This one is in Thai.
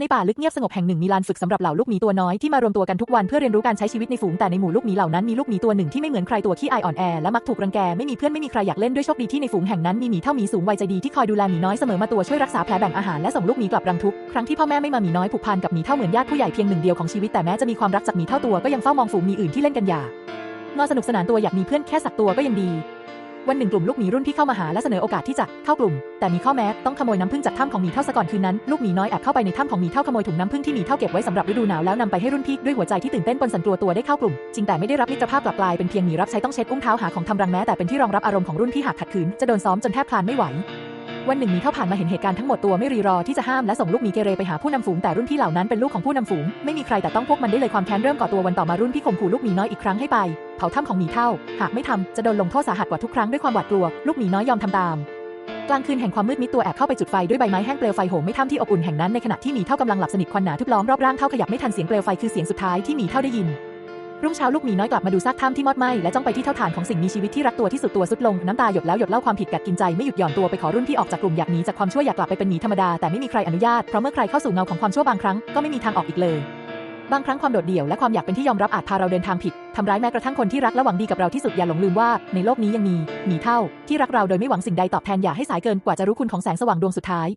ในป่าลึกเงียบสงบแห่งหนึ่งมีลานฝึกสำหรับเหล่าลูกหมีตัวน้อยที่มารวมตัวกันทุกวันเพื่อเรียนรู้การใช้ชีวิตในฝูงแต่ในหมู่ลูกหมีเหล่านั้นมีลูกหมีตัวหนึ่งที่ไม่เหมือนใครตัวขี้อายอ่อนแอและมักถูกรังแกไม่มีเพื่อนไม่มีใครอยากเล่นด้วยโชคดีที่ในฝูงแห่งนั้นมีหมีเท่าหมีสูงวัยใจดีที่คอยดูแลหมีน้อยเสมอมาตัวช่วยรักษาแผลแบ่งอาหารและส่งลูกหมีกลับรังทุกครั้งที่พ่อแม่ไม่มาหมีน้อยผูกพันกับหมีเท่าเหมือนญาติผู้ใหญ่เพียงหนึ่งเดียวของชีวิตแต่แม้จะมีความรักจากหมีเท่าตัวก็ยังเฝ้ามองฝูงหมีอื่นที่เล่นกันอย่างงอสนุกสนานตัวอยากมีเพื่อนแค่สักตัวก็ยังดี วันหนึ่งกลุ่มลูกหมีรุ่นพี่เข้ามาหาและเสนอโอกาสที่จะเข้ากลุ่ม แต่มีข้อแม้ต้องขโมยน้ำพึ่งจากถ้ำของหมีเท่าซะก่อนคืนนั้นลูกหมีน้อยแอบเข้าไปในถ้ำของหมีเท่าขโมยถุงน้ำพึ่งที่หมีเท่าเก็บไว้สำหรับฤดูหนาวแล้วนำไปให้รุ่นพี่ด้วยหัวใจที่ตื่นเต้นปนสันกลัวตัวได้เข้ากลุ่มจริงแต่ไม่ได้รับมิตรภาพกลับกลายเป็นเพียงหมีรับใช้ต้องเช็ดอุ้งเท้าหาของทำรังแม้แต่เป็นที่รองรับอารมณ์ของรุ่นพี่หากขัดขืนจะโดนซ้อมจนแทบคลานไม่ไหว วันหนึ่งมีเท่าผ่านมาเห็นเหตุการณ์ทั้งหมดตัวไม่รีรอที่จะห้ามและส่งลูกหมีเกเรไปหาผู้นำฝูงแต่รุ่นพี่เหล่านั้นเป็นลูกของผู้นำฝูงไม่มีใครแต่ต้องพวกมันได้เลยความแค้นเริ่มก่อตัววันต่อมารุ่นพี่ข่มขู่ลูกหมีน้อยอีกครั้งให้ไปเผาถ้ำของหมีเท่า หากไม่ทำจะโดนลงโทษสาหัสกว่าทุกครั้งด้วยความหวาดกลัว ลูกหมีน้อยยอมทำตามกลางคืนแห่งความมืดมิดตัวแอบเข้าไปจุดไฟด้วยใบไม้แห้งเปลวไฟโหมไม่ถ้ำที่อบอุ่นแห่งนั้นในขณะที่หมีเท่ากำลังหลับสนิทควันหนาทึบล้อมรอบร่างเท่าขยับไม่ทันเสียงเปลวไฟคือเสียงสุดท้ายที่หมีเท่าได้ยิน รุ่งเช้าลูกหมีน้อยกลับมาดูซากถ้ำที่มอดไหม้และจ้องไปที่เท่าฐานของสิ่งมีชีวิตที่รักตัวที่สุดตัวสุดลงน้ำตาหยดแล้วหยดเล่าความผิดกัดกินใจไม่หยุดหย่อนตัวไปขอรุ่นพี่ออกจากกลุ่มอยากหนีจากความชั่วอยากกลับไปเป็นหมีธรรมดาแต่ไม่มีใครอนุญาตเพราะเมื่อใครเข้าสู่เงาของความชั่วบางครั้งก็ไม่มีทางออกอีกเลยบางครั้งความโดดเดี่ยวและความอยากเป็นที่ยอมรับอาจพาเราเดินทางผิด ทำร้ายแม้กระทั่งคนที่รักและหวังดีกับเราที่สุดอย่าหลงลืมว่า ในโลกนี้ยังมีหมีเท่า ที่รักเราโดยไม่หวังสิ่งใดตอบแทนอย่าให้สายเกินกว่าจะรู้คุณของแสงสว่างดวงสุดท้าย